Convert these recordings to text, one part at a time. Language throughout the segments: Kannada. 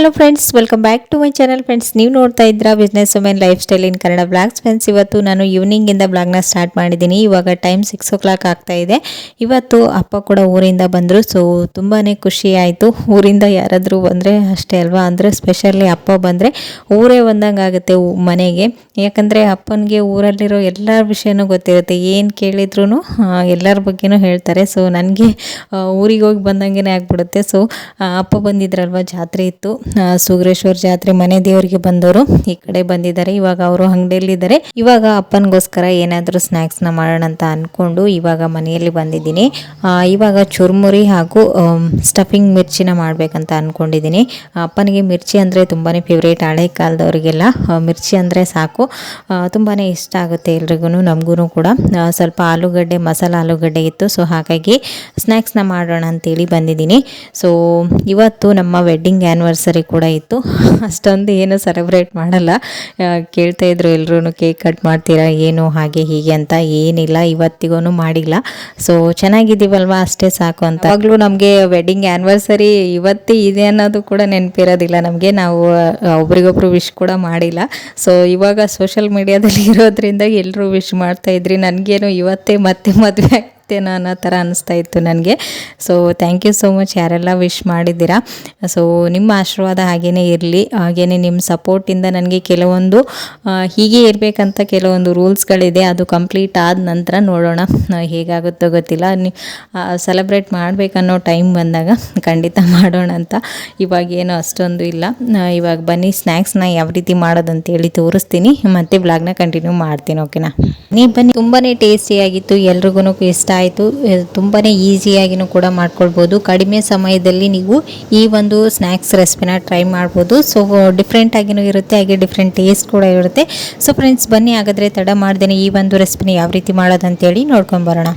Hello friends welcome back to my channel friends ನೀವು ನೋಡ್ತಾ ಇದ್ದೀರಾ business women lifestyle in Kannada blogs friends ಇವತ್ತು ನಾನು ಈವ್ನಿಂಗಿಂದ ಬ್ಲಾಗ್ನ ಸ್ಟಾರ್ಟ್ ಮಾಡಿದ್ದೀನಿ. ಇವಾಗ ಟೈಮ್ ಸಿಕ್ಸ್ ಓ ಕ್ಲಾಕ್ ಆಗ್ತಾ ಇದೆ. ಇವತ್ತು ಅಪ್ಪ ಕೂಡ ಊರಿಂದ ಬಂದರು ಸೊ ತುಂಬಾ ಖುಷಿ ಆಯಿತು. ಊರಿಂದ ಯಾರಾದರೂ ಬಂದರೆ ಅಷ್ಟೇ ಅಲ್ವಾ? ಅಂದರೆ ಸ್ಪೆಷಲಿ ಅಪ್ಪ ಬಂದರೆ ಊರೇ ಒಂದಂಗೆ ಆಗುತ್ತೆ ಮನೆಗೆ. ಯಾಕಂದರೆ ಅಪ್ಪನಿಗೆ ಊರಲ್ಲಿರೋ ಎಲ್ಲ ವಿಷಯನೂ ಗೊತ್ತಿರುತ್ತೆ. ಏನು ಕೇಳಿದ್ರು ಎಲ್ಲರ ಬಗ್ಗೆನೂ ಹೇಳ್ತಾರೆ. ಸೊ ನನಗೆ ಊರಿಗೆ ಹೋಗಿ ಬಂದಂಗೆ ಆಗ್ಬಿಡುತ್ತೆ. ಸೊ ಅಪ್ಪ ಬಂದಿದ್ರಲ್ವ? ಜಾತ್ರೆ ಇತ್ತು. ಸುಗ್ರೇಶ್ವರ ಜಾತ್ರೆ ಮನೆ ದೇವರಿಗೆ ಬಂದವರು ಈ ಕಡೆ ಬಂದಿದ್ದಾರೆ. ಇವಾಗ ಅವರು ಅಂಗಡಿಯಲ್ಲಿದ್ದಾರೆ. ಇವಾಗ ಅಪ್ಪನಿಗೋಸ್ಕರ ಏನಾದರೂ ಸ್ನ್ಯಾಕ್ಸ್ನ ಮಾಡೋಣ ಅಂತ ಅಂದ್ಕೊಂಡು ಇವಾಗ ಮನೆಯಲ್ಲಿ ಬಂದಿದ್ದೀನಿ. ಇವಾಗ ಚುರ್ಮುರಿ ಹಾಗೂ ಸ್ಟಫಿಂಗ್ ಮಿರ್ಚಿನ ಮಾಡಬೇಕಂತ ಅಂದ್ಕೊಂಡಿದ್ದೀನಿ ಅಪ್ಪನಿಗೆ ಮಿರ್ಚಿ ಅಂದರೆ ತುಂಬಾ ಫೇವ್ರೇಟ್ ಹಳೆ ಕಾಲದವರಿಗೆಲ್ಲ. ಮಿರ್ಚಿ ಅಂದರೆ ಸಾಕು. ತುಂಬಾ ಇಷ್ಟ ಆಗುತ್ತೆ ಎಲ್ರಿಗೂ ನಮಗೂ ಕೂಡ. ಸ್ವಲ್ಪ ಆಲೂಗಡ್ಡೆ, ಮಸಾಲ ಆಲೂಗಡ್ಡೆ ಇತ್ತು. ಸೊ ಹಾಗಾಗಿ ಸ್ನ್ಯಾಕ್ಸ್ನ ಮಾಡೋಣ ಅಂತೇಳಿ ಬಂದಿದ್ದೀನಿ. ಸೊ ಇವತ್ತು ನಮ್ಮ ವೆಡ್ಡಿಂಗ್ ಆ್ಯನಿವರ್ಸರಿ ಕೂಡ ಇತ್ತು. ಅಷ್ಟೊಂದು ಏನು ಸೆಲೆಬ್ರೇಟ್ ಮಾಡಲ್ಲ. ಕೇಳ್ತಾ ಇದ್ರು ಎಲ್ಲರೂ ಕೇಕ್ ಕಟ್ ಮಾಡ್ತೀರಾ, ಏನು, ಹಾಗೆ, ಹೀಗೆ ಅಂತ ಏನಿಲ್ಲ ಇವತ್ತಿಗೂ ಮಾಡಿಲ್ಲ. ಸೊ ಚೆನ್ನಾಗಿದ್ದೀವಲ್ವಾ? ಅಷ್ಟೇ ಸಾಕು ಅಂತ. ಯಾವಾಗಲೂ ನಮಗೆ ವೆಡ್ಡಿಂಗ್ ಆ್ಯನಿವರ್ಸರಿ ಇವತ್ತೇ ಇದೆ ಅನ್ನೋದು ಕೂಡ ನೆನಪಿರೋದಿಲ್ಲ. ನಮಗೆ ನಾವು ಒಬ್ರಿಗೊಬ್ರು ವಿಶ್ ಕೂಡ ಮಾಡಿಲ್ಲ. ಸೊ ಇವಾಗ ಸೋಷಿಯಲ್ ಮೀಡಿಯಾದಲ್ಲಿ ಇರೋದ್ರಿಂದ ಎಲ್ಲರೂ ವಿಶ್ ಮಾಡ್ತಾ ಇದ್ರಿ. ನನಗೇನು ಇವತ್ತೇ ಮತ್ತೆ ಮದುವೆ ಆಗ್ತೇನೋ ಅನ್ನೋ ಥರ ಅನಿಸ್ತಾ ಇತ್ತು ನನಗೆ. So thank you so much ಯಾರೆಲ್ಲ ವಿಶ್ ಮಾಡಿದ್ದೀರಾ? ಸೊ ನಿಮ್ಮ ಆಶೀರ್ವಾದ ಹಾಗೇನೇ ಇರಲಿ. ಹಾಗೇನೆ ನಿಮ್ಮ ಸಪೋರ್ಟಿಂದ ನನಗೆ ಕೆಲವೊಂದು ಹೀಗೆ ಇರಬೇಕಂತ ಕೆಲವೊಂದು ರೂಲ್ಸ್ಗಳಿದೆ ಅದು ಕಂಪ್ಲೀಟ್ ಆದ ನಂತರ ನೋಡೋಣ. ಹೇಗಾಗುತ್ತೋ ಗೊತ್ತಿಲ್ಲ. ಸೆಲೆಬ್ರೇಟ್ ಮಾಡಬೇಕನ್ನೋ ಟೈಮ್ ಬಂದಾಗ ಖಂಡಿತ ಮಾಡೋಣ ಅಂತ. ಇವಾಗ ಏನು ಅಷ್ಟೊಂದು ಇಲ್ಲ. ಇವಾಗ ಬನ್ನಿ ಸ್ನ್ಯಾಕ್ಸ್ನ ಯಾವ ರೀತಿ ಮಾಡೋದು ಅಂತೇಳಿ ತೋರಿಸ್ತೀನಿ. ಮತ್ತೆ ಬ್ಲಾಗ್ನ ಕಂಟಿನ್ಯೂ ಮಾಡ್ತೀನಿ ಓಕೆನಾ ನೀವು ಬನ್ನಿ ತುಂಬಾ ಟೇಸ್ಟಿಯಾಗಿತ್ತು ಎಲ್ರಿಗೂ ಇಷ್ಟ ಆಯಿತು. ತುಂಬಾ ಈಸಿಯಾಗಿನೂ ಕೂಡ ಮಾಡ್ಕೊಳ್ಬೋದು. ಕಡಿಮೆ ಸಮಯದಲ್ಲಿ ನೀವು ಈ ಒಂದು ಸ್ನ್ಯಾಕ್ಸ್ ರೆಸಿಪಿನ ಟ್ರೈ ಮಾಡ್ಬೋದು. ಸೊ ಡಿಫ್ರೆಂಟ್ ಆಗಿನೂ ಇರುತ್ತೆ, ಹಾಗೆ ಡಿಫ್ರೆಂಟ್ ಟೇಸ್ಟ್ ಕೂಡ ಇರುತ್ತೆ. ಸೊ ಫ್ರೆಂಡ್ಸ್ ಬನ್ನಿ, ಹಾಗಾದರೆ ತಡ ಮಾಡ್ದೇನೆ ಈ ಒಂದು ರೆಸಿಪಿನ ಯಾವ ರೀತಿ ಮಾಡೋದಂತೇಳಿ ನೋಡ್ಕೊಂಡು ಬರೋಣ.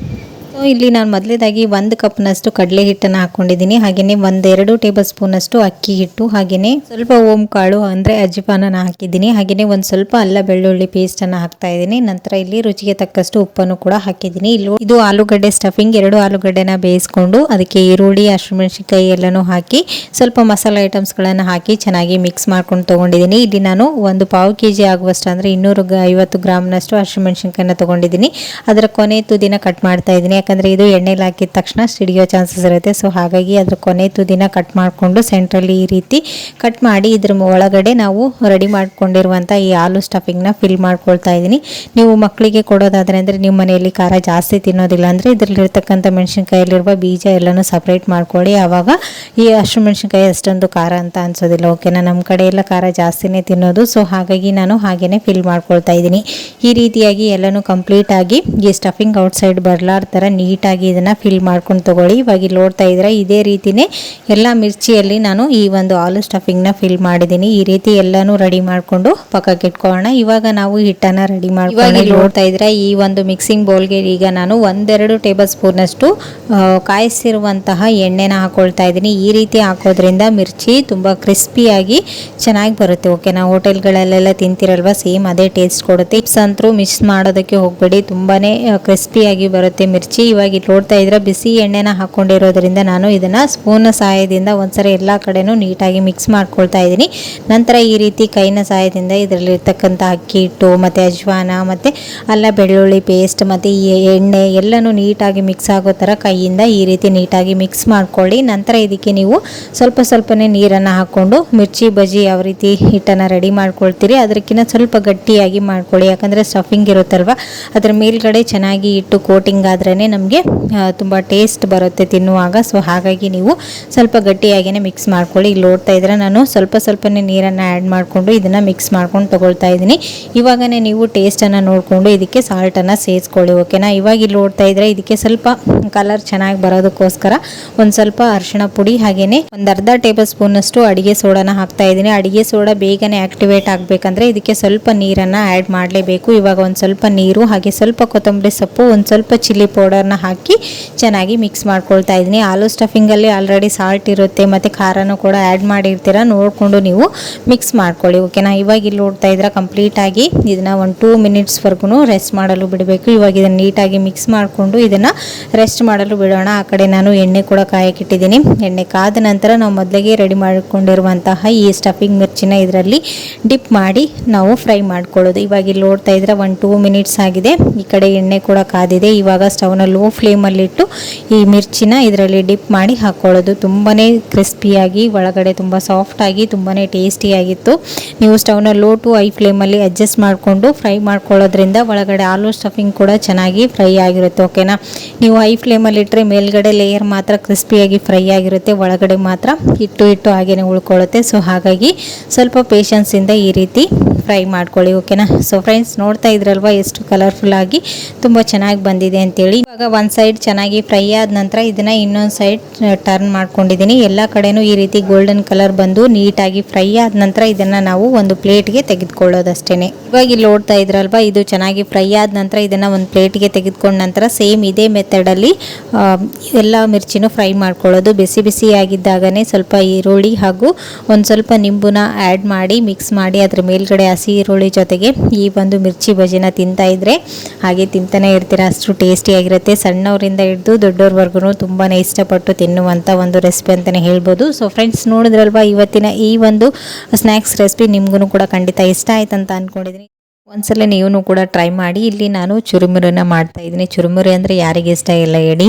ಸೊ ಇಲ್ಲಿ ನಾನು ಮೊದಲೇದಾಗಿ ಒಂದು ಕಪ್ನಷ್ಟು ಕಡಲೆ ಹಿಟ್ಟನ್ನು ಹಾಕ್ಕೊಂಡಿದ್ದೀನಿ ಹಾಗೆಯೇ ಒಂದೆರಡು ಟೇಬಲ್ ಸ್ಪೂನಷ್ಟು ಅಕ್ಕಿ ಹಿಟ್ಟು ಹಾಗೆಯೇ ಸ್ವಲ್ಪ ಓಮ್ ಕಾಳು ಅಂದರೆ ಅಜ್ಜಿಪಾನನ ಹಾಕಿದ್ದೀನಿ ಹಾಗೆಯೇ ಒಂದು ಸ್ವಲ್ಪ ಅಲ್ಲ ಬೆಳ್ಳುಳ್ಳಿ ಪೇಸ್ಟನ್ನು ಹಾಕ್ತಾ ಇದ್ದೀನಿ. ನಂತರ ಇಲ್ಲಿ ರುಚಿಗೆ ತಕ್ಕಷ್ಟು ಉಪ್ಪನ್ನು ಕೂಡ ಹಾಕಿದ್ದೀನಿ ಇಲ್ಲಿ ಇದು ಆಲೂಗಡ್ಡೆ ಸ್ಟಫಿಂಗ್, ಎರಡು ಆಲೂಗಡ್ಡೆನ ಬೇಯಿಸ್ಕೊಂಡು ಅದಕ್ಕೆ ಈರುಳ್ಳಿ, ಹಸಿಮೆಣಸಿನ್ಕಾಯಿ ಎಲ್ಲನೂ ಹಾಕಿ ಸ್ವಲ್ಪ ಮಸಾಲೆ ಐಟಮ್ಸ್ಗಳನ್ನು ಹಾಕಿ ಚೆನ್ನಾಗಿ ಮಿಕ್ಸ್ ಮಾಡ್ಕೊಂಡು ತೊಗೊಂಡಿದ್ದೀನಿ ಇಲ್ಲಿ ನಾನು ಒಂದು ಪಾವು ಕೆ ಜಿ ಆಗುವಷ್ಟು ಅಂದರೆ ಇನ್ನೂರು ಐವತ್ತು ಗ್ರಾಮ್ನಷ್ಟು ಹಸಿಮೆಣಸಿನ್ಕಾಯಿನ ತೊಗೊಂಡಿದ್ದೀನಿ ಅದರ ಕೊನೆ ತುದಿನ ಕಟ್ ಮಾಡ್ತಾ ಇದ್ದೀನಿ. ಯಾಕಂದರೆ ಇದು ಎಣ್ಣೆಲಿ ಹಾಕಿದ ತಕ್ಷಣ ಸಿಡಿಯೋ ಚಾನ್ಸಸ್ ಇರುತ್ತೆ. ಸೊ ಹಾಗಾಗಿ ಅದ್ರ ಕೊನೆ ತುದಿನ ಕಟ್ ಮಾಡಿಕೊಂಡು ಸೆಂಟ್ರಲ್ಲಿ ಈ ರೀತಿ ಕಟ್ ಮಾಡಿ ಇದ್ರ ಒಳಗಡೆ ನಾವು ರೆಡಿ ಮಾಡ್ಕೊಂಡಿರುವಂಥ ಈ ಆಲೂ ಸ್ಟಫಿಂಗ್ನ ಫಿಲ್ ಮಾಡ್ಕೊಳ್ತಾ ಇದ್ದೀನಿ. ನೀವು ಮಕ್ಕಳಿಗೆ ಕೊಡೋದಾದರೆ ಅಂದರೆ ನಿಮ್ಮ ಮನೆಯಲ್ಲಿ ಖಾರ ಜಾಸ್ತಿ ತಿನ್ನೋದಿಲ್ಲ ಅಂದರೆ ಇದರಲ್ಲಿರ್ತಕ್ಕಂಥ ಮೆಣಸಿನ್ಕಾಯಲ್ಲಿರುವ ಬೀಜ ಎಲ್ಲನೂ ಸಪ್ರೇಟ್ ಮಾಡ್ಕೊಳ್ಳಿ. ಆವಾಗ ಈ ಹಸಿಮೆಣಸಿನ್ಕಾಯಿ ಅಷ್ಟೊಂದು ಖಾರ ಅಂತ ಅನ್ಸೋದಿಲ್ಲ. ಓಕೆನಾ ನಮ್ಮ ಕಡೆ ಎಲ್ಲ ಖಾರ ಜಾಸ್ತಿನೇ ತಿನ್ನೋದು. ಸೊ ಹಾಗಾಗಿ ನಾನು ಹಾಗೆಯೇ ಫಿಲ್ ಮಾಡ್ಕೊಳ್ತಾ ಇದ್ದೀನಿ. ಈ ರೀತಿಯಾಗಿ ಎಲ್ಲನೂ ಕಂಪ್ಲೀಟ್ ಆಗಿ ಈ ಸ್ಟಫಿಂಗ್ ಔಟ್ಸೈಡ್ ಬರಲಾರ ಥರ ನೀಟಾಗಿ ಇದನ್ನು ಫಿಲ್ ಮಾಡ್ಕೊಂಡು ತೊಗೊಳ್ಳಿ. ಇವಾಗ ಇಲ್ಲಿ ನೋಡ್ತಾ ಇದ್ರೆ ಇದೇ ರೀತಿಯೇ ಎಲ್ಲ ಮಿರ್ಚಿಯಲ್ಲಿ ನಾನು ಈ ಒಂದು ಆಲು ಸ್ಟಫಿಂಗ್ನ ಫಿಲ್ ಮಾಡಿದ್ದೀನಿ. ಈ ರೀತಿ ಎಲ್ಲನೂ ರೆಡಿ ಮಾಡಿಕೊಂಡು ಪಕ್ಕಕ್ಕೆ ಇಟ್ಕೊಳ್ಳೋಣ. ಇವಾಗ ನಾವು ಹಿಟ್ಟನ್ನು ರೆಡಿ ಮಾಡ್ಕೊಂಡು ಇಲ್ಲಿ ನೋಡ್ತಾ ಇದ್ರೆ ಈ ಒಂದು ಮಿಕ್ಸಿಂಗ್ ಬೌಲ್ಗೆ ಈಗ ನಾನು ಒಂದೆರಡು ಟೇಬಲ್ ಸ್ಪೂನಷ್ಟು ಕಾಯಿಸಿರುವಂತಹ ಎಣ್ಣೆನ ಹಾಕೊಳ್ತಾ ಇದ್ದೀನಿ. ಈ ರೀತಿ ಹಾಕೋದ್ರಿಂದ ಮಿರ್ಚಿ ತುಂಬ ಕ್ರಿಸ್ಪಿಯಾಗಿ ಚೆನ್ನಾಗಿ ಬರುತ್ತೆ. ಓಕೆ ನಾವು ಹೋಟೆಲ್ಗಳಲ್ಲೆಲ್ಲ ತಿಂತಿರಲ್ವ ಸೇಮ್ ಅದೇ ಟೇಸ್ಟ್ ಕೊಡುತ್ತೆ. ಟಿಪ್ಸ್ ಅಂತೂ ಮಿಕ್ಸ್ ಮಾಡೋದಕ್ಕೆ ಹೋಗಬೇಡಿ. ತುಂಬಾನೇ ಕ್ರಿಸ್ಪಿಯಾಗಿ ಬರುತ್ತೆ ಮಿರ್ಚಿ. ಇವಾಗ ಇಲ್ಲಿ ನೋಡ್ತಾ ಇದ್ರೆ ಬಿಸಿ ಎಣ್ಣೆನ ಹಾಕೊಂಡಿರೋದ್ರಿಂದ ನಾನು ಇದನ್ನು ಸ್ಪೂನ್ ಸಹಾಯದಿಂದ ಒಂದ್ಸರಿ ಎಲ್ಲ ಕಡೆನೂ ನೀಟಾಗಿ ಮಿಕ್ಸ್ ಮಾಡ್ಕೊಳ್ತಾ ಇದ್ದೀನಿ. ನಂತರ ಈ ರೀತಿ ಕೈನ ಸಹಾಯದಿಂದ ಇದರಲ್ಲಿರ್ತಕ್ಕಂಥ ಅಕ್ಕಿ, ಹಿಟ್ಟು, ಮತ್ತು ಅಜ್ವಾನ, ಮತ್ತು ಅಲ್ಲ ಬೆಳ್ಳುಳ್ಳಿ ಪೇಸ್ಟ್ ಮತ್ತು ಈ ಎಣ್ಣೆ ಎಲ್ಲನೂ ನೀಟಾಗಿ ಮಿಕ್ಸ್ ಆಗೋ ಥರ ಕೈಯಿಂದ ಈ ರೀತಿ ನೀಟಾಗಿ ಮಿಕ್ಸ್ ಮಾಡ್ಕೊಳ್ಳಿ. ನಂತರ ಇದಕ್ಕೆ ನೀವು ಸ್ವಲ್ಪ ಸ್ವಲ್ಪನೇ ನೀರನ್ನು ಹಾಕ್ಕೊಂಡು ಮಿರ್ಚಿ, ಬಜ್ಜಿ ಯಾವ ರೀತಿ ಹಿಟ್ಟನ್ನು ರೆಡಿ ಮಾಡ್ಕೊಳ್ತೀರಿ ಅದಕ್ಕಿಂತ ಸ್ವಲ್ಪ ಗಟ್ಟಿಯಾಗಿ ಮಾಡ್ಕೊಳ್ಳಿ. ಯಾಕಂದರೆ ಸ್ಟಫಿಂಗ್ ಇರುತ್ತಲ್ವ? ಅದರ ಮೇಲ್ಗಡೆ ಚೆನ್ನಾಗಿ ಇಟ್ಟು ಕೋಟಿಂಗ್ ಆದ್ರೇ ನಮಗೆ ತುಂಬ ಟೇಸ್ಟ್ ಬರುತ್ತೆ ತಿನ್ನುವಾಗ. ಸೊ ಹಾಗಾಗಿ ನೀವು ಸ್ವಲ್ಪ ಗಟ್ಟಿಯಾಗಿಯೇ ಮಿಕ್ಸ್ ಮಾಡ್ಕೊಳ್ಳಿ. ಇಲ್ಲಿ ನೋಡ್ತಾ ಇದ್ರೆ ನಾನು ಸ್ವಲ್ಪ ಸ್ವಲ್ಪನೇ ನೀರನ್ನು ಆ್ಯಡ್ ಮಾಡಿಕೊಂಡು ಇದನ್ನು ಮಿಕ್ಸ್ ಮಾಡ್ಕೊಂಡು ತೊಗೊಳ್ತಾ ಇದ್ದೀನಿ. ಇವಾಗನೇ ನೀವು ಟೇಸ್ಟನ್ನು ನೋಡಿಕೊಂಡು ಇದಕ್ಕೆ ಸಾಲ್ಟನ್ನು ಸೇರಿಸ್ಕೊಳ್ಳಿ ಓಕೆನಾ ಇವಾಗ ಇಲ್ಲಿ ನೋಡ್ತಾ ಇದ್ರೆ ಇದಕ್ಕೆ ಸ್ವಲ್ಪ ಕಲರ್ ಚೆನ್ನಾಗಿ ಬರೋದಕ್ಕೋಸ್ಕರ ಒಂದು ಸ್ವಲ್ಪ ಅರಿಶಿಣ ಪುಡಿ ಹಾಗೆಯೇ ಒಂದು ಅರ್ಧ ಟೇಬಲ್ ಸ್ಪೂನಷ್ಟು ಅಡುಗೆ ಸೋಡಾನ ಹಾಕ್ತಾ ಇದ್ದೀನಿ. ಅಡುಗೆ ಸೋಡಾ ಬೇಗನೆ ಆ್ಯಕ್ಟಿವೇಟ್ ಆಗಬೇಕಂದ್ರೆ ಇದಕ್ಕೆ ಸ್ವಲ್ಪ ನೀರನ್ನು ಆ್ಯಡ್ ಮಾಡಲೇಬೇಕು. ಇವಾಗ ಒಂದು ಸ್ವಲ್ಪ ನೀರು, ಹಾಗೆ ಸ್ವಲ್ಪ ಕೊತ್ತಂಬರಿ ಸೊಪ್ಪು, ಒಂದು ಸ್ವಲ್ಪ ಚಿಲ್ಲಿ ಪೌಡರ್ ಹಾಕಿ ಚೆನ್ನಾಗಿ ಮಿಕ್ಸ್ ಮಾಡ್ಕೊಳ್ತಾ ಇದ್ದೀನಿ. ಆಲೂ ಸ್ಟಫಿಂಗಲ್ಲಿ ಆಲ್ರೆಡಿ ಸಾಲ್ಟ್ ಇರುತ್ತೆ, ಮತ್ತು ಖಾರನೂ ಕೂಡ ಆ್ಯಡ್ ಮಾಡಿರ್ತೀರ, ನೋಡಿಕೊಂಡು ನೀವು ಮಿಕ್ಸ್ ಮಾಡ್ಕೊಳ್ಳಿ ಓಕೆನಾ ಇವಾಗ ಇಲ್ಲಿ ನೋಡ್ತಾ ಇದ್ರೆ ಕಂಪ್ಲೀಟಾಗಿ ಇದನ್ನು ಒಂದು ಟೂ ಮಿನಿಟ್ಸ್ವರೆಗೂ ರೆಸ್ಟ್ ಮಾಡಲು ಬಿಡಬೇಕು. ಇವಾಗ ಇದನ್ನು ನೀಟಾಗಿ ಮಿಕ್ಸ್ ಮಾಡಿಕೊಂಡು ಇದನ್ನು ರೆಸ್ಟ್ ಮಾಡಲು ಬಿಡೋಣ. ಆ ಕಡೆ ನಾನು ಎಣ್ಣೆ ಕೂಡ ಕಾಯಕ್ಕಿಟ್ಟಿದ್ದೀನಿ ಎಣ್ಣೆ ಕಾದ ನಂತರ ನಾವು ಮೊದಲಿಗೆ ರೆಡಿ ಮಾಡಿಕೊಂಡಿರುವಂತಹ ಈ ಸ್ಟಫಿಂಗ್ ಮಿರ್ಚಿನ ಇದರಲ್ಲಿ ಡಿಪ್ ಮಾಡಿ ನಾವು ಫ್ರೈ ಮಾಡ್ಕೊಳ್ಳೋದು. ಇವಾಗ ಇಲ್ಲಿ ನೋಡ್ತಾ ಇದ್ರೆ ಒಂದು ಟೂ ಮಿನಿಟ್ಸ್ ಆಗಿದೆ. ಈ ಕಡೆ ಎಣ್ಣೆ ಕೂಡ ಕಾದಿದೆ. ಇವಾಗ ಸ್ಟವ್ನ ಲೋ ಫ್ಲೇಮಲ್ಲಿಟ್ಟು ಈ ಮಿರ್ಚಿನ ಇದರಲ್ಲಿ ಡಿಪ್ ಮಾಡಿ ಹಾಕ್ಕೊಳ್ಳೋದು ತುಂಬಾ ಕ್ರಿಸ್ಪಿಯಾಗಿ ಒಳಗಡೆ ತುಂಬ ಸಾಫ್ಟಾಗಿ ತುಂಬಾ ಟೇಸ್ಟಿಯಾಗಿತ್ತು ನೀವು ಸ್ಟವ್ನ ಲೋ ಟು ಐ ಫ್ಲೇಮಲ್ಲಿ ಅಡ್ಜಸ್ಟ್ ಮಾಡಿಕೊಂಡು ಫ್ರೈ ಮಾಡ್ಕೊಳ್ಳೋದ್ರಿಂದ ಒಳಗಡೆ ಆಲೂ ಸ್ಟಫಿಂಗ್ ಕೂಡ ಚೆನ್ನಾಗಿ ಫ್ರೈ ಆಗಿರುತ್ತೆ ಓಕೆನಾ ನೀವು ಹೈ ಫ್ಲೇಮಲ್ಲಿ ಇಟ್ಟರೆ ಮೇಲ್ಗಡೆ ಲೇಯರ್ ಮಾತ್ರ ಕ್ರಿಸ್ಪಿಯಾಗಿ ಫ್ರೈ ಆಗಿರುತ್ತೆ, ಒಳಗಡೆ ಮಾತ್ರ ಇಟ್ಟು ಇಟ್ಟು ಹಾಗೆಯೇ ಉಳ್ಕೊಳ್ಳುತ್ತೆ. ಸೊ ಹಾಗಾಗಿ ಸ್ವಲ್ಪ ಪೇಷನ್ಸಿಂದ ಈ ರೀತಿ ಫ್ರೈ ಮಾಡ್ಕೊಳ್ಳಿ ಓಕೆನಾ ಸೊ ಫ್ರೆಂಡ್ಸ್ ನೋಡ್ತಾ ಇದ್ರಲ್ವಾ ಎಷ್ಟು ಕಲರ್ಫುಲ್ ಆಗಿ ತುಂಬ ಚೆನ್ನಾಗಿ ಬಂದಿದೆ ಅಂತೇಳಿ. ಇವಾಗ ಒಂದು ಸೈಡ್ ಚೆನ್ನಾಗಿ ಫ್ರೈ ಆದ ನಂತರ ಇದನ್ನು ಇನ್ನೊಂದು ಸೈಡ್ ಟರ್ನ್ ಮಾಡ್ಕೊಂಡಿದ್ದೀನಿ ಎಲ್ಲ ಕಡೆನೂ ಈ ರೀತಿ ಗೋಲ್ಡನ್ ಕಲರ್ ಬಂದು ನೀಟಾಗಿ ಫ್ರೈ ಆದ ನಂತರ ಇದನ್ನು ನಾವು ಒಂದು ಪ್ಲೇಟ್ಗೆ ತೆಗೆದುಕೊಳ್ಳೋದಷ್ಟೇ ಇವಾಗ ಇಲ್ಲಿ ನೋಡ್ತಾ ಇದ್ರಲ್ವ, ಇದು ಚೆನ್ನಾಗಿ ಫ್ರೈ ಆದ ನಂತರ ಇದನ್ನು ಒಂದು ಪ್ಲೇಟ್ಗೆ ತೆಗೆದುಕೊಂಡ ನಂತರ ಸೇಮ್ ಇದೇ ಮೆಥಡಲ್ಲಿ ಎಲ್ಲ ಮಿರ್ಚಿನೂ ಫ್ರೈ ಮಾಡ್ಕೊಳ್ಳೋದು. ಬಿಸಿ ಬಿಸಿ ಆಗಿದ್ದಾಗನೇ ಸ್ವಲ್ಪ ಈರುಳ್ಳಿ ಹಾಗೂ ಒಂದು ಸ್ವಲ್ಪ ನಿಂಬುನ ಆ್ಯಡ್ ಮಾಡಿ ಮಿಕ್ಸ್ ಮಾಡಿ ಅದ್ರ ಮೇಲ್ಗಡೆ ಹಸಿ ಈರುಳ್ಳಿ ಜೊತೆಗೆ ಈ ಒಂದು ಮಿರ್ಚಿ ಬಜಿನ ತಿಂತಾ ಇದ್ರೆ ಹಾಗೆ ತಿಂತಾನೆ ಇರ್ತೀರ. ಅಷ್ಟು ಟೇಸ್ಟಿಯಾಗಿರುತ್ತೆ ಸಣ್ಣವರಿಂದ ಹಿಡಿದು ದೊಡ್ಡವ್ರವರೆಗೂ ತುಂಬಾ ಇಷ್ಟಪಟ್ಟು ತಿನ್ನುವಂಥ ಒಂದು ರೆಸಿಪಿ ಅಂತಲೇ ಹೇಳ್ಬೋದು. ಸೊ ಫ್ರೆಂಡ್ಸ್ ನೋಡಿದ್ರಲ್ವಾ ಇವತ್ತಿನ ಈ ಒಂದು ಸ್ನ್ಯಾಕ್ಸ್ ರೆಸಿಪಿ ನಿಮಗೂ ಕೂಡ ಖಂಡಿತ ಇಷ್ಟ ಆಯ್ತು ಅಂತ ಅಂದ್ಕೊಂಡಿದ್ದೀನಿ ಒಂದ್ಸಲ ನೀವು ಕೂಡ ಟ್ರೈ ಮಾಡಿ, ಇಲ್ಲಿ ನಾನು ಚುರುಮುರಿನ ಮಾಡ್ತಾ ಇದ್ದೀನಿ. ಚುರುಮುರಿ ಅಂದರೆ ಯಾರಿಗೆ ಇಷ್ಟ ಇಲ್ಲ ಹೇಳಿ.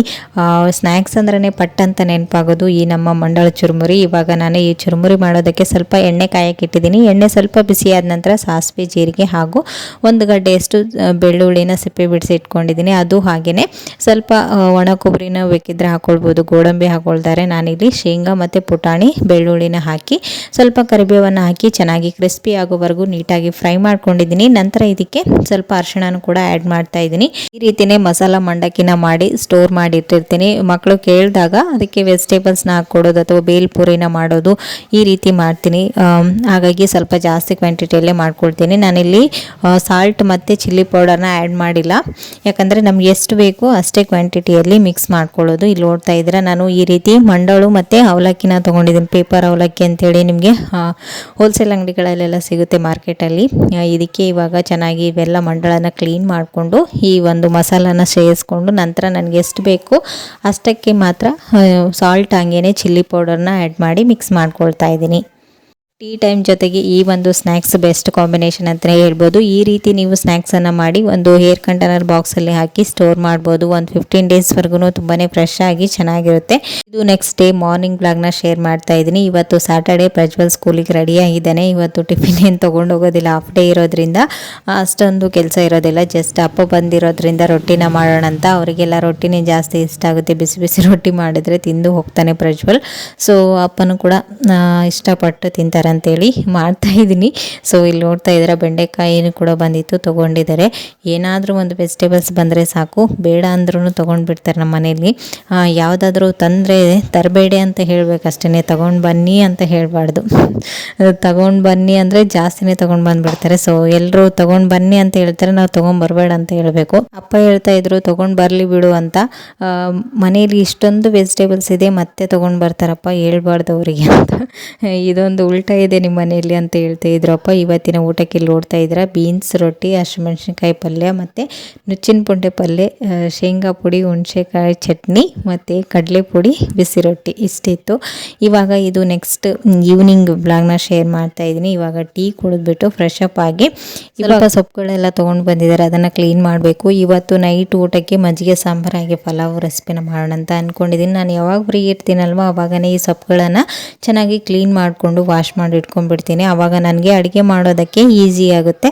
ಸ್ನ್ಯಾಕ್ಸ್ ಅಂದ್ರೆ ಪಟ್ ಅಂತ ನೆನಪಾಗೋದು, ಈ ನಮ್ಮ ಮಂಡಳ ಚುರುಮುರಿ. ಇವಾಗ ನಾನು ಈ ಚುರುಮುರಿ ಮಾಡೋದಕ್ಕೆ ಸ್ವಲ್ಪ ಎಣ್ಣೆ ಕಾಯಕ್ಕೆ ಇಟ್ಟಿದ್ದೀನಿ. ಎಣ್ಣೆ ಸ್ವಲ್ಪ ಬಿಸಿಯಾದ ನಂತರ ಸಾಸಿವೆ, ಜೀರಿಗೆ ಹಾಗೂ ಒಂದು ಗಡ್ಡೆಯಷ್ಟು ಬೆಳ್ಳುಳ್ಳಿನ ಸಿಪ್ಪೆ ಬಿಡಿಸಿ ಇಟ್ಕೊಂಡಿದ್ದೀನಿ. ಅದು ಹಾಗೆಯೇ ಸ್ವಲ್ಪ ಒಣ ಕೊಬ್ಬರಿನ ಬೇಕಿದ್ರೆ ಹಾಕೊಳ್ಬೋದು. ಗೋಡಂಬಿ ಹಾಕೊಳ್ತಾರೆ. ನಾನಿಲ್ಲಿ ಶೇಂಗಾ ಮತ್ತು ಪುಟಾಣಿ, ಬೆಳ್ಳುಳ್ಳಿನ ಹಾಕಿ, ಸ್ವಲ್ಪ ಕರಿಬೇವನ್ನು ಹಾಕಿ ಚೆನ್ನಾಗಿ ಕ್ರಿಸ್ಪಿ ಆಗೋವರೆಗೂ ನೀಟಾಗಿ ಫ್ರೈ ಮಾಡ್ಕೊಂಡಿದ್ದೀನಿ. ನಂತರ ಇದಕ್ಕೆ ಸ್ವಲ್ಪ ಅರಿಶಿಣನೂ ಕೂಡ ಆ್ಯಡ್ ಮಾಡ್ತಾ ಇದ್ದೀನಿ. ಈ ರೀತಿಯೇ ಮಸಾಲ ಮಂಡಕ್ಕಿನ ಮಾಡಿ ಸ್ಟೋರ್ ಮಾಡಿ ಇಟ್ಟಿರ್ತೀನಿ ಮಕ್ಕಳು ಕೇಳಿದಾಗ ಅದಕ್ಕೆ ವೆಜಿಟೇಬಲ್ಸ್ನ ಹಾಕ್ಕೊಡೋದು ಅಥವಾ ಬೇಲ್ಪುರಿನ ಮಾಡೋದು ಈ ರೀತಿ ಮಾಡ್ತೀನಿ. ಹಾಗಾಗಿ ಸ್ವಲ್ಪ ಜಾಸ್ತಿ ಕ್ವಾಂಟಿಟಿಯಲ್ಲೇ ಮಾಡ್ಕೊಳ್ತೀನಿ. ನಾನಿಲ್ಲಿ ಸಾಲ್ಟ್ ಮತ್ತು ಚಿಲ್ಲಿ ಪೌಡರ್ನ ಆ್ಯಡ್ ಮಾಡಿಲ್ಲ. ಯಾಕಂದರೆ ನಮ್ಗೆ ಎಷ್ಟು ಬೇಕು ಅಷ್ಟೇ ಕ್ವಾಂಟಿಟಿಯಲ್ಲಿ ಮಿಕ್ಸ್ ಮಾಡ್ಕೊಳ್ಳೋದು. ಇಲ್ಲಿ ನೋಡ್ತಾ ಇದ್ರೆ ನಾನು ಈ ರೀತಿ ಮಂಡಳು ಮತ್ತು ಅವಲಕ್ಕಿನ ತೊಗೊಂಡಿದ್ದೀನಿ. ಪೇಪರ್ ಅವಲಕ್ಕಿ ಅಂತೇಳಿ ನಿಮಗೆ ಹೋಲ್ಸೇಲ್ ಅಂಗಡಿಗಳಲ್ಲೆಲ್ಲ ಸಿಗುತ್ತೆ ಮಾರ್ಕೆಟಲ್ಲಿ ಇದಕ್ಕೆ ಇವಾಗ ಚೆನ್ನಾಗಿ ಇವೆಲ್ಲ ಮಂಡಳನ ಕ್ಲೀನ್ ಮಾಡಿಕೊಂಡು ಈ ಒಂದು ಮಸಾಲಾನ ಸೇರಿಸ್ಕೊಂಡು ನಂತರ ನನಗೆ ಎಷ್ಟು ಬೇಕು ಅಷ್ಟಕ್ಕೆ ಮಾತ್ರ ಸಾಲ್ಟ್ ಹಂಗೇನೆ ಚಿಲ್ಲಿ ಪೌಡರ್ನ ಆ್ಯಡ್ ಮಾಡಿ ಮಿಕ್ಸ್ ಮಾಡ್ಕೊಳ್ತಾ ಇದ್ದೀನಿ. ಟೀ ಟೈಮ್ ಜೊತೆಗೆ ಈ ಒಂದು ಸ್ನ್ಯಾಕ್ಸ್ ಬೆಸ್ಟ್ ಕಾಂಬಿನೇಷನ್ ಅಂತಲೇ ಹೇಳ್ಬೋದು. ಈ ರೀತಿ ನೀವು ಸ್ನ್ಯಾಕ್ಸನ್ನು ಮಾಡಿ ಒಂದು ಹೇರ್ ಕಂಟೈನರ್ ಬಾಕ್ಸಲ್ಲಿ ಹಾಕಿ ಸ್ಟೋರ್ ಮಾಡ್ಬೋದು. ಒಂದು ಫಿಫ್ಟೀನ್ ಡೇಸ್ವರೆಗೂ ತುಂಬಾ ಫ್ರೆಶ್ ಆಗಿ ಚೆನ್ನಾಗಿರುತ್ತೆ. ಇದು ನೆಕ್ಸ್ಟ್ ಡೇ ಮಾರ್ನಿಂಗ್ ಬ್ಲಾಗ್ನ ಶೇರ್ ಮಾಡ್ತಾ ಇದ್ದೀನಿ. ಇವತ್ತು ಸ್ಯಾಟರ್ಡೇ ಪ್ರಜ್ವಲ್ ಸ್ಕೂಲಿಗೆ ರೆಡಿ ಆಗಿದ್ದಾನೆ. ಇವತ್ತು ಟಿಫಿನ್ ಏನು ತೊಗೊಂಡು ಹೋಗೋದಿಲ್ಲ. ಹಾಫ್ ಡೇ ಇರೋದ್ರಿಂದ, ಅಷ್ಟೊಂದು ಕೆಲಸ ಇರೋದಿಲ್ಲ. ಜಸ್ಟ್ ಅಪ್ಪ ಬಂದಿರೋದ್ರಿಂದ ರೊಟ್ಟಿನ ಮಾಡೋಣ ಅಂತ. ಅವರಿಗೆಲ್ಲ ರೊಟ್ಟಿನೇ ಜಾಸ್ತಿ ಇಷ್ಟ ಆಗುತ್ತೆ. ಬಿಸಿ ಬಿಸಿ ರೊಟ್ಟಿ ಮಾಡಿದರೆ ತಿಂದು ಹೋಗ್ತಾನೆ ಪ್ರಜ್ವಲ್. ಸೊ ಅಪ್ಪನೂ ಕೂಡ ಇಷ್ಟಪಟ್ಟು ತಿಂತಾರೆ ಅಂತೇಳಿ ಮಾಡ್ತಾ ಇದ್ದೀನಿ. ಸೊ ಇಲ್ಲಿ ನೋಡ್ತಾ ಇದ್ದೀರಾ, ಬೆಂಡೆಕಾಯಿನೂ ಕೂಡ ಬಂದಿತ್ತು, ತೊಗೊಂಡಿದ್ದಾರೆ. ಏನಾದರೂ ಒಂದು ವೆಜಿಟೇಬಲ್ಸ್ ಬಂದರೆ ಸಾಕು. ಬೇಡ ಅಂದ್ರೂ ತೊಗೊಂಡ್ಬಿಡ್ತಾರೆ ನಮ್ಮ ಮನೇಲಿ ಯಾವುದಾದ್ರೂ ತಂದರೆ ತರಬೇಡಿ ಅಂತ ಹೇಳಬೇಕಷ್ಟೇ ತೊಗೊಂಡು ಬನ್ನಿ ಅಂತ ಹೇಳಬಾರ್ದು. ತಗೊಂಡು ಬನ್ನಿ ಅಂದರೆ ಜಾಸ್ತಿನೇ ತೊಗೊಂಡು ಬಂದುಬಿಡ್ತಾರೆ. ಸೊ ಎಲ್ಲರೂ ತೊಗೊಂಡು ಬನ್ನಿ ಅಂತ ಹೇಳ್ತಾರೆ. ನಾವು ತೊಗೊಂಡು ಬರಬೇಡ ಅಂತ ಹೇಳಬೇಕು. ಅಪ್ಪ ಹೇಳ್ತಾ ಇದ್ರು, ತೊಗೊಂಡು ಬರಲಿ ಬಿಡು ಅಂತ. ಮನೆಯಲ್ಲಿ ಇಷ್ಟೊಂದು ವೆಜಿಟೇಬಲ್ಸ್ ಇದೆ, ಮತ್ತೆ ತೊಗೊಂಡು ಬರ್ತಾರಪ್ಪ, ಹೇಳ್ಬಾರ್ದು ಅವರಿಗೆ ಅಂತ. ಇದೊಂದು ಉಲ್ಟಾ ಇದೆ ನಿಮ್ಮ ಮನೆಯಲ್ಲಿ ಅಂತ ಹೇಳ್ತಾ ಇದ್ರಪ್ಪ ಇವತ್ತಿನ ಊಟಕ್ಕೆ ಇಲ್ಲಿ ನೋಡ್ತಾ ಇದ್ರ ಬೀನ್ಸ್ ರೊಟ್ಟಿ ಹಸಿಮೆಣ್ಸಿನ್ಕಾಯಿ ಪಲ್ಯ ಮತ್ತು ನುಚ್ಚಿನ ಪುಂಡೆ ಪಲ್ಯ ಶೇಂಗಾ ಪುಡಿ ಹುಣಸೆಕಾಯಿ ಚಟ್ನಿ ಮತ್ತು ಕಡಲೆ ಪುಡಿ ಬಿಸಿ ರೊಟ್ಟಿ ಇಷ್ಟಿತ್ತು. ಇವಾಗ ಇದು ನೆಕ್ಸ್ಟ್ ಈವ್ನಿಂಗ್ ಬ್ಲಾಗ್ನ ಶೇರ್ ಮಾಡ್ತಾ ಇದ್ದೀನಿ. ಇವಾಗ ಟೀ ಕುಡಿದ್ಬಿಟ್ಟು ಫ್ರೆಶ್ ಅಪ್ ಆಗಿ ಇವಾಗ ಸೊಪ್ಪುಗಳೆಲ್ಲ ತೊಗೊಂಡು ಬಂದಿದ್ದಾರೆ. ಅದನ್ನು ಕ್ಲೀನ್ ಮಾಡಬೇಕು. ಇವತ್ತು ನೈಟ್ ಊಟಕ್ಕೆ ಮಜ್ಜಿಗೆ ಸಾಂಬಾರು ಹಾಗೆ ಪಲಾವ್ ರೆಸಿಪಿನ ಮಾಡೋಣ ಅಂತ ಅಂದ್ಕೊಂಡಿದ್ದೀನಿ ನಾನು ಯಾವಾಗ ಫ್ರೀ ಇರ್ತೀನಲ್ವ ಆವಾಗನೇ ಈ ಸೊಪ್ಪುಗಳನ್ನು ಚೆನ್ನಾಗಿ ಕ್ಲೀನ್ ಮಾಡಿಕೊಂಡು ವಾಶ್ ಮಾಡಿ ಇಟ್ಕೊಂಡ್ಬಿಡ್ತೀನಿ ಆವಾಗ ನನಗೆ ಅಡುಗೆ ಮಾಡೋದಕ್ಕೆ ಈಸಿ ಆಗುತ್ತೆ.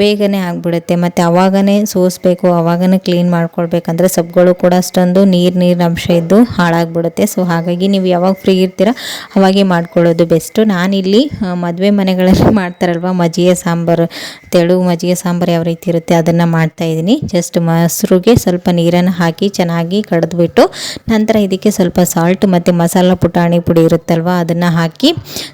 ಬೇಗನೆ ಆಗಿಬಿಡುತ್ತೆ. ಮತ್ತು ಆವಾಗನೇ ಸೋಸಬೇಕು ಆವಾಗನೇ ಕ್ಲೀನ್ ಮಾಡ್ಕೊಳ್ಬೇಕಂದ್ರೆ ಸೊಪ್ಪುಗಳು ಕೂಡ ಅಷ್ಟೊಂದು ನೀರು ನೀರಿನ ಅಂಶ ಇದ್ದು ಹಾಳಾಗ್ಬಿಡುತ್ತೆ. ಸೊ ಹಾಗಾಗಿ ನೀವು ಯಾವಾಗ ಫ್ರೀ ಇರ್ತೀರ ಅವಾಗೇ ಮಾಡ್ಕೊಳ್ಳೋದು ಬೆಸ್ಟು ನಾನಿಲ್ಲಿ ಮದುವೆ ಮನೆಗಳಲ್ಲಿ ಮಾಡ್ತಾರಲ್ವ, ಮಜ್ಜಿಗೆ ಸಾಂಬಾರು, ತೆಳು ಮಜ್ಜಿಗೆ ಸಾಂಬಾರು ಯಾವ ರೀತಿ ಇರುತ್ತೆ ಅದನ್ನು ಮಾಡ್ತಾ ಇದ್ದೀನಿ. ಜಸ್ಟ್ ಮೊಸರುಗೆ ಸ್ವಲ್ಪ ನೀರನ್ನು ಹಾಕಿ ಚೆನ್ನಾಗಿ ಕಡಿದ್ಬಿಟ್ಟು ನಂತರ ಇದಕ್ಕೆ ಸ್ವಲ್ಪ ಸಾಲ್ಟ್ ಮತ್ತು ಮಸಾಲ ಪುಟಾಣಿ ಪುಡಿ ಇರುತ್ತಲ್ವ, ಅದನ್ನು ಹಾಕಿ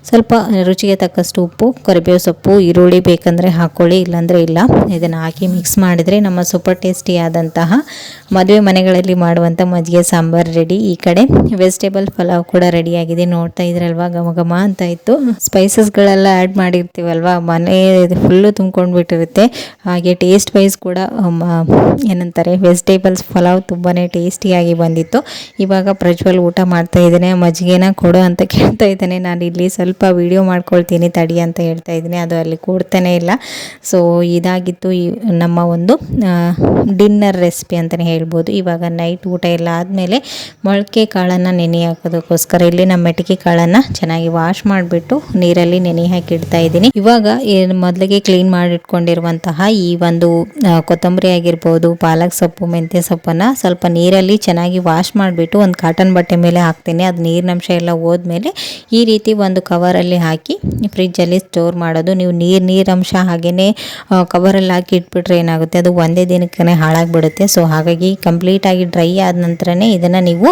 ಸ್ವಲ್ಪ ರುಚಿಗೆ ತಕ್ಕಷ್ಟು ಉಪ್ಪು, ಕರಿಬೇವು ಸೊಪ್ಪು, ಈರುಳ್ಳಿ ಬೇಕಂದರೆ ಹಾಕ್ಕೊಳ್ಳಿ ಇಲ್ಲಾಂದರೆ ಇಲ್ಲ. ಇದನ್ನು ಹಾಕಿ ಮಿಕ್ಸ್ ಮಾಡಿದರೆ ನಮ್ಮ ಸೂಪರ್ ಟೇಸ್ಟಿಯಾದಂತಹ ಮದುವೆ ಮನೆಗಳಲ್ಲಿ ಮಾಡುವಂಥ ಮಜ್ಜಿಗೆ, ಸಾಂಬಾರು ರೆಡಿ ಈ ಕಡೆ ವೆಜಿಟೇಬಲ್ ಪಲಾವ್ ಕೂಡ ರೆಡಿಯಾಗಿದೆ ನೋಡ್ತಾ ಇದ್ರಲ್ವಾ? ಘಮ ಘಮ ಅಂತ ಇತ್ತು. ಸ್ಪೈಸಸ್ಗಳೆಲ್ಲ ಆ್ಯಡ್ ಮಾಡಿರ್ತೀವಲ್ವಾ? ಮನೆ ಫುಲ್ಲು ತುಂಬ್ಕೊಂಡು ಬಿಟ್ಟಿರುತ್ತೆ ಹಾಗೆ ಟೇಸ್ಟ್ ವೈಸ್ ಕೂಡ ಏನಂತಾರೆ ವೆಜಿಟೇಬಲ್ಸ್ ಪಲಾವ್ ತುಂಬಾ ಟೇಸ್ಟಿಯಾಗಿ ಬಂದಿತ್ತು. ಇವಾಗ ಪ್ರಜ್ವಲ್ ಊಟ ಮಾಡ್ತಾ ಇದ್ದಾನೆ. ಮಜ್ಜಿಗೆನ ಕೊಡು ಅಂತ ಕೇಳ್ತಾ ಇದ್ದಾನೆ. ನಾನು ಇಲ್ಲಿ ಸ್ವಲ್ಪ ವಿಡಿಯೋ ಮಾಡ್ಕೊಳ್ತೀನಿ, ತಡಿ ಅಂತ ಹೇಳ್ತಾ ಇದ್ದೀನಿ. ಅದು ಅಲ್ಲಿ ಕೂಡ್ತಾನೆ ಇಲ್ಲ. ಸೊ ಇದಾಗಿತ್ತು ನಮ್ಮ ಒಂದು ಡಿನ್ನರ್ ರೆಸಿಪಿ ಅಂತಲೇ ಹೇಳ್ಬೋದು. ಇವಾಗ ನೈಟ್ ಊಟ ಎಲ್ಲ ಆದಮೇಲೆ ಮೊಳಕೆ ಕಾಳನ್ನು ನೆನೆ ಹಾಕೋದಕ್ಕೋಸ್ಕರ ಇಲ್ಲಿ ನಮ್ಮ ಮೆಟಕಿ ಕಾಳನ್ನು ಚೆನ್ನಾಗಿ ವಾಶ್ ಮಾಡಿಬಿಟ್ಟು ನೀರಲ್ಲಿ ನೆನೆ ಹಾಕಿ ಇಡ್ತಾ ಇದ್ದೀನಿ. ಇವಾಗ ಮೊದಲಿಗೆ ಕ್ಲೀನ್ ಮಾಡಿಟ್ಕೊಂಡಿರುವಂತಹ ಈ ಒಂದು ಕೊತ್ತಂಬರಿ ಆಗಿರ್ಬೋದು, ಪಾಲಕ್ ಸೊಪ್ಪು, ಮೆಂತ್ಯ ಸೊಪ್ಪನ್ನು ಸ್ವಲ್ಪ ನೀರಲ್ಲಿ ಚೆನ್ನಾಗಿ ವಾಶ್ ಮಾಡಿಬಿಟ್ಟು ಒಂದು ಕಾಟನ್ ಬಟ್ಟೆ ಮೇಲೆ ಹಾಕ್ತೀನಿ. ಅದು ನೀರಿನಂಶ ಎಲ್ಲ ಹೋದ್ಮೇಲೆ ಈ ರೀತಿ ಒಂದು ಕವರಲ್ಲಿ ಹಾಕಿ ಫ್ರಿಜ್ಜಲ್ಲಿ ಸ್ಟೋರ್ ಮಾಡೋದು. ನೀವು ನೀರು, ನೀರಂಶ ಹಾಗೆಯೇ ಕವರಲ್ಲಿ ಹಾಕಿ ಇಟ್ಬಿಟ್ರೆ ಏನಾಗುತ್ತೆ? ಅದು ಒಂದೇ ದಿನಕ್ಕೇ ಹಾಳಾಗಿಬಿಡುತ್ತೆ. ಸೊ ಹಾಗಾಗಿ ಕಂಪ್ಲೀಟಾಗಿ ಡ್ರೈ ಆದ ನಂತರನೇ ಇದನ್ನು ನೀವು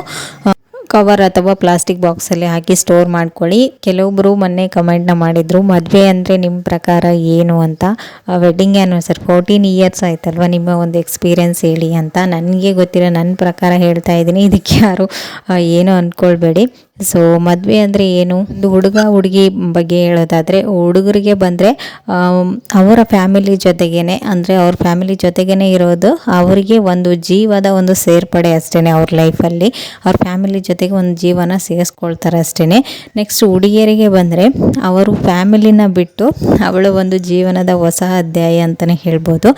ಕವರ್ ಅಥವಾ ಪ್ಲಾಸ್ಟಿಕ್ ಬಾಕ್ಸಲ್ಲಿ ಹಾಕಿ ಸ್ಟೋರ್ ಮಾಡ್ಕೊಳ್ಳಿ. ಕೆಲವೊಬ್ಬರು ಮೊನ್ನೆ ಕಮೆಂಟ್ನ ಮಾಡಿದರು, ಮದುವೆ ಅಂದರೆ ನಿಮ್ಮ ಪ್ರಕಾರ ಏನು ಅಂತ? ವೆಡ್ಡಿಂಗ್ ಆ್ಯನಿವರ್ಸರಿ ಫೋರ್ಟೀನ್ ಇಯರ್ಸ್ ಆಯ್ತಲ್ವ ನಿಮ್ಮ ಒಂದು ಎಕ್ಸ್ಪೀರಿಯನ್ಸ್ ಹೇಳಿ ಅಂತ. ನನಗೆ ಗೊತ್ತಿರೋ ನನ್ನ ಪ್ರಕಾರ ಹೇಳ್ತಾ ಇದ್ದೀನಿ. ಇದಕ್ಕೆ ಯಾರು ಏನು ಅಂದ್ಕೊಳ್ಬೇಡಿ ಸೊ ಮದುವೆ ಅಂದರೆ ಏನು? ಒಂದು ಹುಡುಗ, ಹುಡುಗಿ ಬಗ್ಗೆ ಹೇಳೋದಾದರೆ, ಹುಡುಗರಿಗೆ ಬಂದರೆ ಅವರ ಫ್ಯಾಮಿಲಿ ಜೊತೆಗೇನೆ, ಅಂದರೆ ಅವ್ರ ಫ್ಯಾಮಿಲಿ ಜೊತೆಗೇನೆ ಇರೋದು ಅವರಿಗೆ ಒಂದು ಜೀವದ ಒಂದು ಸೇರ್ಪಡೆ ಅಷ್ಟೇ ಅವ್ರ ಲೈಫಲ್ಲಿ. ಅವ್ರ ಫ್ಯಾಮಿಲಿ ಜೊತೆಗೆ ಒಂದು ಜೀವನ ಸೇರಿಸ್ಕೊಳ್ತಾರೆ ಅಷ್ಟೇ ನೆಕ್ಸ್ಟ್ ಹುಡುಗಿಯರಿಗೆ ಬಂದರೆ, ಅವರು ಫ್ಯಾಮಿಲಿನ ಬಿಟ್ಟು ಅವಳು ಒಂದು ಜೀವನದ ಹೊಸ ಅಧ್ಯಾಯ ಅಂತಲೇ ಹೇಳ್ಬೋದು.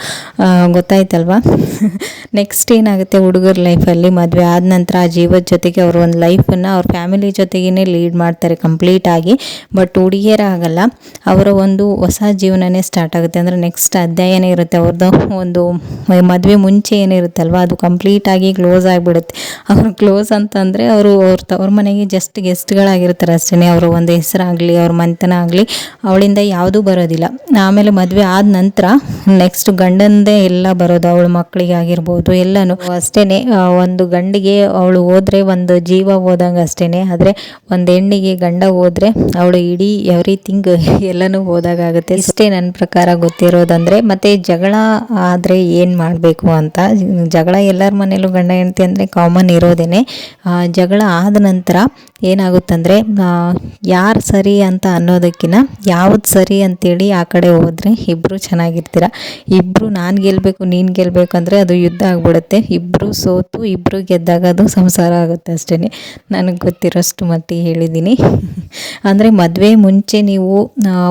ಗೊತ್ತಾಯ್ತಲ್ವಾ? ನೆಕ್ಸ್ಟ್ ಏನಾಗುತ್ತೆ ಹುಡುಗರ ಲೈಫಲ್ಲಿ ಮದುವೆ ಆದ ನಂತರ ಆ ಜೀವದ ಜೊತೆಗೆ ಅವರು ಒಂದು ಲೈಫನ್ನು ಅವ್ರ ಫ್ಯಾಮಿಲಿ ಜೊತೆಗೇ ಲೀಡ್ ಮಾಡ್ತಾರೆ ಕಂಪ್ಲೀಟ್ ಆಗಿ ಬಟ್ ಹುಡುಗಿಯರಾಗಲ್ಲ ಅವರ ಒಂದು ಹೊಸ ಜೀವನನೇ ಸ್ಟಾರ್ಟ್ ಆಗುತ್ತೆ. ಅಂದರೆ ನೆಕ್ಸ್ಟ್ ಅಧ್ಯಾಯನೇ ಇರುತ್ತೆ ಅವ್ರದ್ದು ಒಂದು ಮದುವೆ ಮುಂಚೆ ಏನಿರುತ್ತಲ್ವ ಅದು ಕಂಪ್ಲೀಟ್ ಆಗಿ ಕ್ಲೋಸ್ ಆಗಿಬಿಡುತ್ತೆ. ಅವ್ರು ಕ್ಲೋಸ್ ಅಂತಂದರೆ ಅವರು ಅವ್ರ ತವ್ರ ಮನೆಗೆ ಜಸ್ಟ್ ಗೆಸ್ಟ್ಗಳಾಗಿರ್ತಾರೆ ಅಷ್ಟೇ ಅವರ ಒಂದು ಹೆಸರಾಗಲಿ, ಅವ್ರ ಮನೆತನ ಆಗಲಿ ಅವಳಿಂದ ಯಾವುದೂ ಬರೋದಿಲ್ಲ. ಆಮೇಲೆ ಮದುವೆ ಆದ ನಂತರ ನೆಕ್ಸ್ಟ್ ಗಂಡಂದೇ ಎಲ್ಲ ಬರೋದು, ಅವಳು ಮಕ್ಕಳಿಗೆ ಆಗಿರ್ಬೋದು ಎಲ್ಲನೂ ಅಷ್ಟೇ ಒಂದು ಗಂಡಿಗೆ ಅವಳು ಹೋದರೆ ಒಂದು ಜೀವ ಹೋದಂಗೆ ಅಷ್ಟೇ ಆದರೆ ಒಂದು ಹೆಣ್ಣಿಗೆ ಗಂಡ ಹೋದರೆ ಅವಳು ಇಡೀ ಎವ್ರಿಥಿಂಗ್ ಎಲ್ಲನೂ ಹೋದಾಗುತ್ತೆ ಇಷ್ಟೇ ನನ್ನ ಪ್ರಕಾರ ಗೊತ್ತಿರೋದಂದರೆ ಮತ್ತು ಜಗಳ ಆದರೆ ಏನು ಮಾಡಬೇಕು ಅಂತ. ಜಗಳ ಎಲ್ಲರ ಮನೇಲೂ ಗಂಡ ಹೆಂಡತಿ ಅಂದರೆ ಕಾಮನ್ ಇರೋದೇನೆ. ಆ, ಜಗಳ ಆದ ನಂತರ ಏನಾಗುತ್ತಂದರೆ ಯಾರು ಸರಿ ಅಂತ ಅನ್ನೋದಕ್ಕಿಂತ ಯಾವ್ದು ಸರಿ ಅಂತೇಳಿ ಆ ಕಡೆ ಹೋದರೆ ಇಬ್ಬರು ಚೆನ್ನಾಗಿರ್ತೀರ. ಇಬ್ಬರು ನಾನು ಗೆಲ್ಲಬೇಕು ನೀನು ಗೆಲ್ಲಬೇಕು ಅಂದರೆ ಅದು ಯುದ್ಧ ಆಗ್ಬಿಡುತ್ತೆ. ಇಬ್ಬರು ಸೋತು ಇಬ್ಬರು ಗೆದ್ದಾಗ ಅದು ಸಂಸಾರ ಆಗುತ್ತೆ ಅಷ್ಟೇ ನನಗೆ ಗೊತ್ತಿರೋಷ್ಟು ಮಟ್ಟಿಗೆ ಹೇಳಿದ್ದೀನಿ. ಅಂದರೆ ಮದುವೆ ಮುಂಚೆ ನೀವು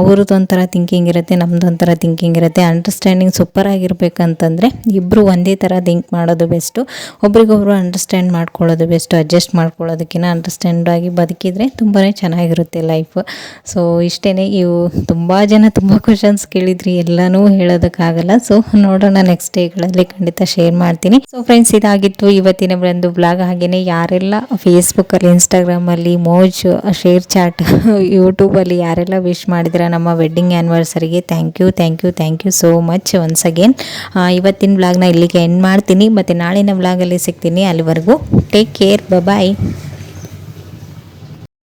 ಅವ್ರದ್ದು ಅವ್ರದ್ದೊಂಥರ ಥಿಂಕಿಂಗ್ ಇರುತ್ತೆ ನಮ್ಮದೊಂಥರ ಥಿಂಕಿಂಗ್ ಇರುತ್ತೆ. ಅಂಡರ್ಸ್ಟ್ಯಾಂಡಿಂಗ್ ಸೂಪರ್ ಆಗಿರ್ಬೇಕಂತಂದರೆ ಇಬ್ಬರು ಒಂದೇ ಥರ ಥಿಂಕ್ ಮಾಡೋದು ಬೆಸ್ಟು. ಒಬ್ರಿಗೊಬ್ರು ಅಂಡರ್ಸ್ಟ್ಯಾಂಡ್ ಮಾಡ್ಕೊಳ್ಳೋದು ಬೆಸ್ಟು ಅಡ್ಜಸ್ಟ್ ಮಾಡ್ಕೊಳ್ಳೋದಕ್ಕಿಂತ ಅಂಡರ್ಸ್ಟ್ಯಾಂಡ್ ಆಗಿ ಬದುಕಿದರೆ ತುಂಬಾ ಚೆನ್ನಾಗಿರುತ್ತೆ ಲೈಫ್ ಸೊ ಇಷ್ಟೇ ಇವು ತುಂಬ ಜನ ತುಂಬ ಕ್ವಶನ್ಸ್ ಕೇಳಿದ್ರಿ, ಎಲ್ಲನೂ ಹೇಳೋದಕ್ಕಾಗಲ್ಲ. ಸೊ ನೋಡೋಣ ನೆಕ್ಸ್ಟ್ ಡೇಗಳಲ್ಲಿ ಖಂಡಿತ ಶೇರ್ ಮಾಡ್ತೀನಿ. ಸೊ ಫ್ರೆಂಡ್ಸ್ ಇದಾಗಿತ್ತು ಇವತ್ತಿನ ಒಂದು ಬ್ಲಾಗ್ ಹಾಗೆಯೇ ಯಾರೆಲ್ಲ ಫೇಸ್ಬುಕ್ಕಲ್ಲಿ ಇನ್ಸ್ಟಾಗ್ರಾಮಲ್ಲಿ ಮೋಜ್ ಶೇರ್ ಚಾಟ್ ಯೂಟ್ಯೂಬಲ್ಲಿ ಯಾರೆಲ್ಲ ವಿಶ್ ಮಾಡಿದ್ರ ನಮ್ಮ wedding ಆ್ಯನಿವರ್ಸರಿಗೆ thank you thank you thank you so much once again ಇವತ್ತಿನ ಬ್ಲಾಗ್ನ ಇಲ್ಲಿಗೆ ಎಂಡ್ ಮಾಡ್ತೀನಿ. ಮತ್ತು ನಾಳಿನ ಬ್ಲಾಗಲ್ಲಿ ಸಿಗ್ತೀನಿ. ಅಲ್ಲಿವರೆಗೂ ಟೇಕ್ ಕೇರ್ ಬಾಯ್